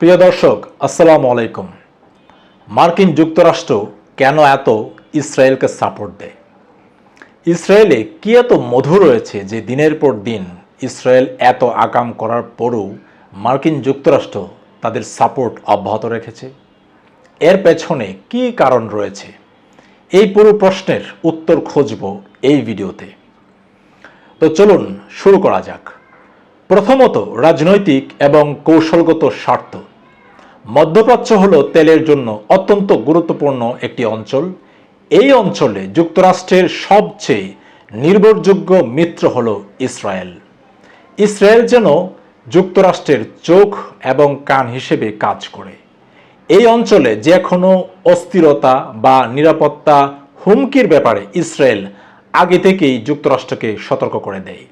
প্রিয় দর্শক, আসসালামু আলাইকুম। মার্কিন যুক্তরাষ্ট্র কেন এত ইসরায়েলকে সাপোর্ট দেয়? ইসরায়েলে কি এত মধু রয়েছে যে দিনের পর দিন ইসরায়েল এত আকাম করার পরও মার্কিন যুক্তরাষ্ট্র তাদের সাপোর্ট অব্যাহত রেখেছে? এর পেছনে কি কারণ রয়েছে? এই পুরো প্রশ্নের উত্তর খুঁজব এই ভিডিওতে। তো চলুন শুরু করা যাক। প্রথমত রাজনৈতিক এবং কৌশলগত স্বার্থ। মধ্যপ্রাচ্য হল তেলের জন্য অত্যন্ত গুরুত্বপূর্ণ একটি অঞ্চল। এই অঞ্চলে যুক্তরাষ্ট্রের সবচেয়ে নির্ভরযোগ্য মিত্র হল ইসরায়েল। ইসরায়েল যেন যুক্তরাষ্ট্রের চোখ এবং কান হিসেবে কাজ করে। এই অঞ্চলে যে কোনো অস্থিরতা বা নিরাপত্তা হুমকির ব্যাপারে ইসরায়েল আগে থেকেই যুক্তরাষ্ট্রকে সতর্ক করে দেয়।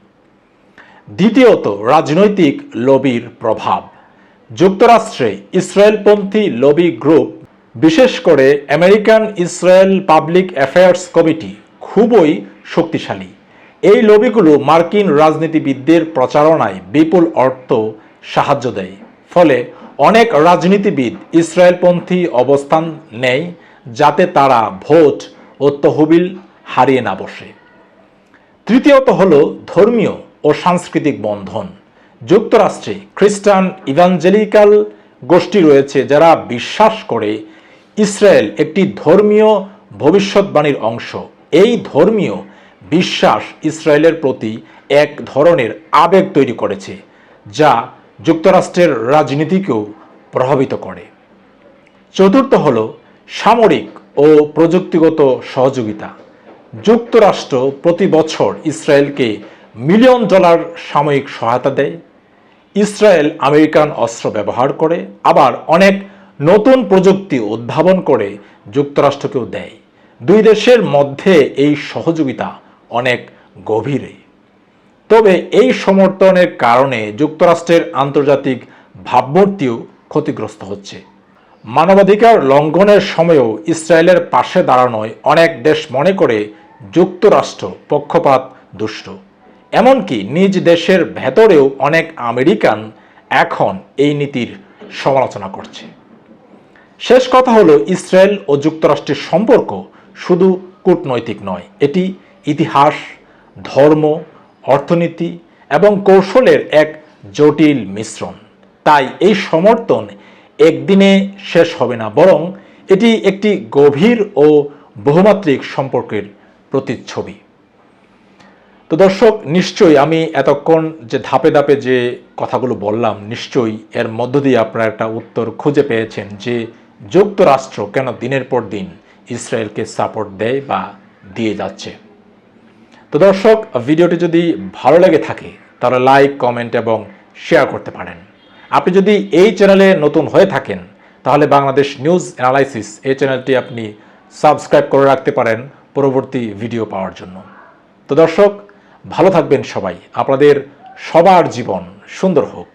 দ্বিতীয়ত, রাজনৈতিক লবির প্রভাব। যুক্তরাষ্ট্রে ইসরায়েলপন্থী লবি গ্রুপ, বিশেষ করে American Israel public affairs committee, খুবই শক্তিশালী। এই লবিগুলো মার্কিন রাজনীতিবিদদের প্রচারণায় বিপুল অর্থ সাহায্য দেয়। ফলে অনেক রাজনীতিবিদ ইসরায়েলপন্থী অবস্থান নেয়, যাতে তারা ভোট ও তহবিল হারিয়ে না বসে। তৃতীয়ত হল ধর্মীয় ও সাংস্কৃতিক বন্ধন। যুক্তরাষ্ট্রে খ্রিস্টান ইভাঞ্জেলিক্যাল গোষ্ঠী রয়েছে যারা বিশ্বাস করে ইসরায়েল একটি ধর্মীয় ভবিষ্যৎবাণীর অংশ। এই ধর্মীয় বিশ্বাস ইসরায়েলের প্রতি এক ধরনের আবেগ তৈরি করেছে, যা যুক্তরাষ্ট্রের রাজনীতিকেও প্রভাবিত করে। চতুর্থ হল সামরিক ও প্রযুক্তিগত সহযোগিতা। যুক্তরাষ্ট্র প্রতি বছর ইসরায়েলকে মিলিয়ন ডলার সাময়িক সহায়তা দেয়। ইসরায়েল আমেরিকান অস্ত্র ব্যবহার করে, আবার অনেক নতুন প্রযুক্তি উদ্ভাবন করে যুক্তরাষ্ট্রকেও দেয়। দুই দেশের মধ্যে এই সহযোগিতা অনেক গভীরে। তবে এই সমর্থনের কারণে যুক্তরাষ্ট্রের আন্তর্জাতিক ভাবমূর্তিও ক্ষতিগ্রস্ত হচ্ছে। মানবাধিকার লঙ্ঘনের সময়ও ইসরায়েলের পাশে দাঁড়ানোয় অনেক দেশ মনে করে যুক্তরাষ্ট্র পক্ষপাত দুষ্ট। এমনকি নিজ দেশের ভেতরেও অনেক আমেরিকান এখন এই নীতির সমালোচনা করছে। শেষ কথা হলো ইসরায়েল ও যুক্তরাষ্ট্রের সম্পর্ক শুধু কূটনৈতিক নয়, এটি ইতিহাস, ধর্ম, অর্থনীতি এবং কৌশলের এক জটিল মিশ্রণ। তাই এই সমর্থন একদিনে শেষ হবে না, বরং এটি একটি গভীর ও বহুমাত্রিক সম্পর্কের প্রতিচ্ছবি। তো দর্শক, নিশ্চয়ই আমি এতক্ষণ যে ধাপে ধাপে যে কথাগুলো বললাম, নিশ্চয়ই এর মধ্য দিয়ে আপনারা একটা উত্তর খুঁজে পেয়েছেন যে যুক্তরাষ্ট্র কেন দিনের পর দিন ইসরায়েলকে সাপোর্ট দেয় বা দিয়ে যাচ্ছে। তো দর্শক, ভিডিওটি যদি ভালো লেগে থাকে, তাহলে লাইক কমেন্ট এবং শেয়ার করতে পারেন। আপনি যদি এই চ্যানেলে নতুন হয়ে থাকেন, তাহলে বাংলাদেশ নিউজ অ্যানালাইসিস এই চ্যানেলটি আপনি সাবস্ক্রাইব করে রাখতে পারেন পরবর্তী ভিডিও পাওয়ার জন্য। তো দর্শক ভালো থাকবেন সবাই। আপনাদের সবার জীবন সুন্দর হোক।